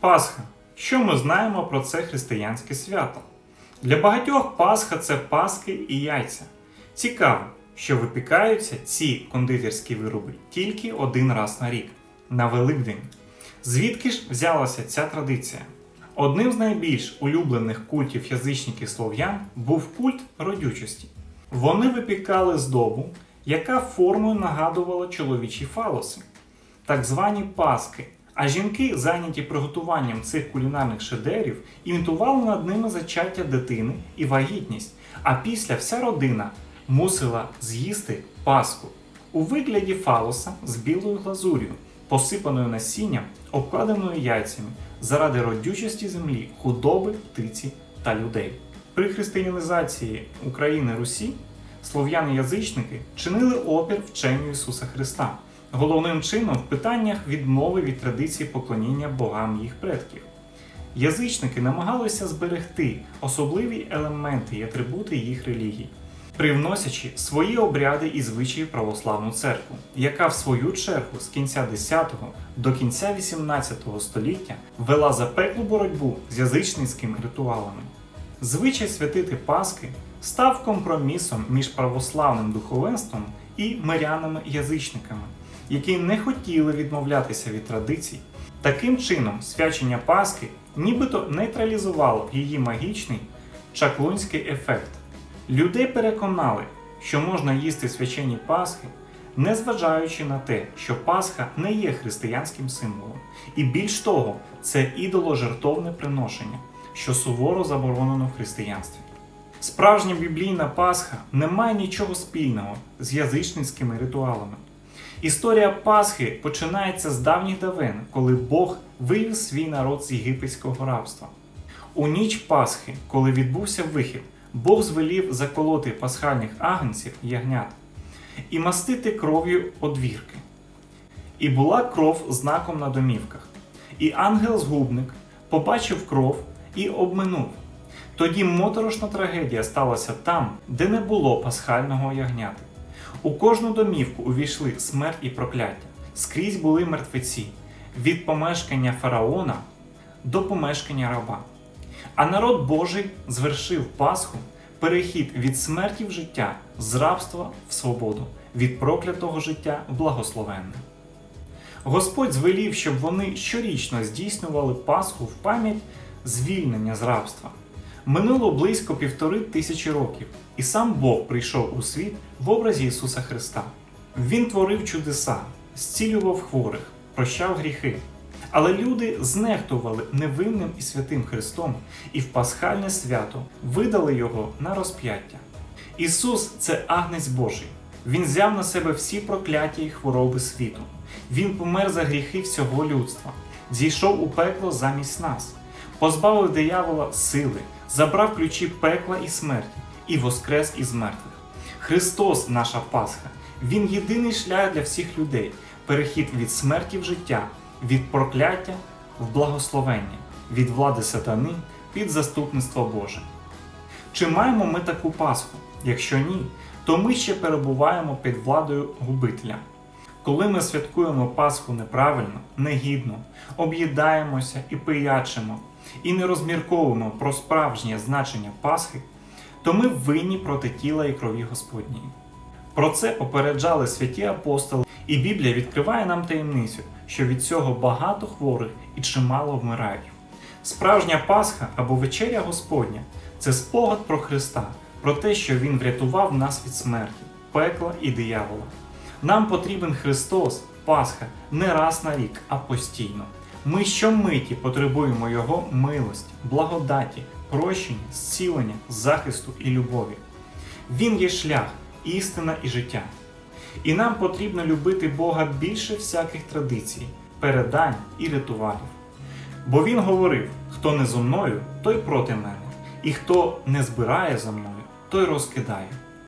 Пасха. Що ми знаємо про це християнське свято? Для багатьох Пасха це паски і яйця. Цікаво, що випікаються ці кондитерські вироби тільки один раз на рік на Великдень. Звідки ж взялася ця традиція? Одним з найбільш улюблених культів язичників слов'ян був культ родючості. Вони випікали здобу, яка формою нагадувала чоловічі фалоси, так звані паски. А жінки, зайняті приготуванням цих кулінарних шедеврів, імітували над ними зачаття дитини і вагітність, а після вся родина мусила з'їсти паску. У вигляді фалоса з білою глазур'ю, посипаною насінням, обкладеною яйцями заради родючості землі, худоби, птиці та людей. При християнізації України Русі слов'яни-язичники чинили опір вченню Ісуса Христа, головним чином в питаннях відмови від традиції поклоніння богам їх предків. Язичники намагалися зберегти особливі елементи і атрибути їх релігій, привносячи свої обряди і звичаї в православну церкву, яка в свою чергу з кінця 10-го до кінця 18 століття вела запеклу боротьбу з язичницькими ритуалами. Звичай святити Паски став компромісом між православним духовенством і мирянами-язичниками, які не хотіли відмовлятися від традицій. Таким чином, свячення Пасхи нібито нейтралізувало її магічний чаклунський ефект. Людей переконали, що можна їсти свячені Пасхи, незважаючи на те, що Пасха не є християнським символом, і більш того, це ідоложертовне приношення, що суворо заборонено в християнстві. Справжня біблійна Пасха не має нічого спільного з язичницькими ритуалами. Історія Пасхи починається з давніх давен, коли Бог вивів свій народ з єгипетського рабства. У ніч Пасхи, коли відбувся вихід, Бог звелів заколоти пасхальних агнців ягнят і мастити кров'ю одвірки. І була кров знаком на домівках. І ангел-згубник побачив кров і обминув. Тоді моторошна трагедія сталася там, де не було пасхального ягняти. У кожну домівку увійшли смерть і прокляття. Скрізь були мертвеці від помешкання фараона до помешкання раба. А народ Божий звершив Пасху, перехід від смерті в життя, з рабства в свободу, від проклятого життя в благословенне. Господь звелів, щоб вони щорічно здійснювали Пасху в пам'ять звільнення з рабства. Минуло близько півтори тисячі років, і сам Бог прийшов у світ в образі Ісуса Христа. Він творив чудеса, зцілював хворих, прощав гріхи. Але люди знехтували невинним і святим Христом і в пасхальне свято видали його на розп'яття. Ісус це агнець Божий. Він взяв на себе всі прокляття і хвороби світу. Він помер за гріхи всього людства, зійшов у пекло замість нас, позбавив диявола сили, забрав ключі пекла і смерті і воскрес із мертвих. Христос, наша Пасха, Він єдиний шлях для всіх людей, перехід від смерті в життя, від прокляття в благословення, від влади сатани під заступництво Боже. Чи маємо ми таку Пасху? Якщо ні, то ми ще перебуваємо під владою губителя. Коли ми святкуємо Пасху неправильно, негідно, об'їдаємося і пиячимо, і не розмірковуємо про справжнє значення Пасхи, то ми винні проти тіла і крові Господньої. Про це попереджали святі апостоли, і Біблія відкриває нам таємницю, що від цього багато хворих і чимало вмирають. Справжня Пасха або вечеря Господня це спогад про Христа, про те, що Він врятував нас від смерті, пекла і диявола. Нам потрібен Христос, Пасха, не раз на рік, а постійно. Ми щомиті потребуємо Його милості, благодаті, прощення, зцілення, захисту і любові. Він є шлях, істина і життя. І нам потрібно любити Бога більше всяких традицій, передань і ритуалів. Бо він говорив: хто не зо мною, той проти мене, і хто не збирає за мною, той розкидає.